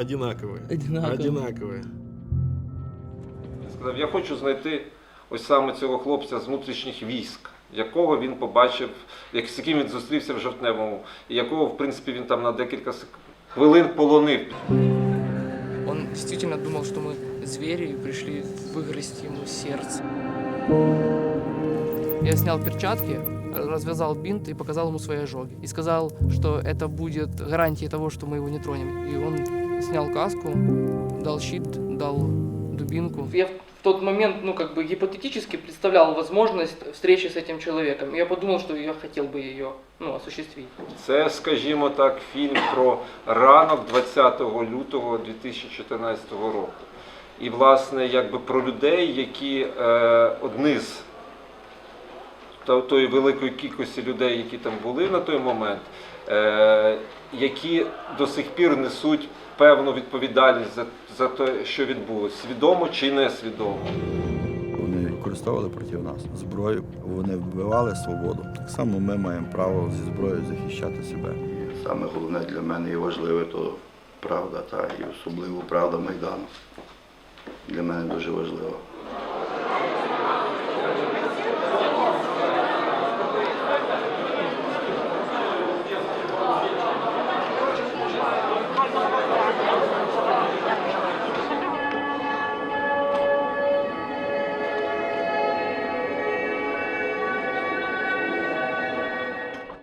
Одинаковые. Одинаковые. Одинаковые. Сказав, я хочу знайти ось саме цього хлопця з внутрішніх військ, якого він побачив, як, з яким він зустрівся в жовтневому, і якого, в принципі, він там на декілька сек- хвилин полонив. Он действительно думал, что мы звери и пришли выгрызть ему сердце. Я снял перчатки, развязал бинт и показал ему свои ожоги. И сказал, что это будет гарантией того, что мы его не тронем. И он снял каску, дал щит, дал дубинку. Я в тот момент, ну, как бы гипотетически представлял возможность встречи с этим человеком. Я подумал, что я хотел бы ее, ну, осуществить. Це, скажімо так, фільм про ранок 20 лютого 2014 року. І, власне, якби про людей, які е, одні з то- тої великої кількості людей, які там були на той момент, е, які до сих пір несуть певну відповідальність за, за те, що відбулося, свідомо чи несвідомо. Вони використовували проти нас зброю, вони вбивали свободу. Так само ми маємо право зі зброєю захищати себе. Саме головне для мене і важливе то правда, та і особливо правда Майдану. Для мене дуже важливо.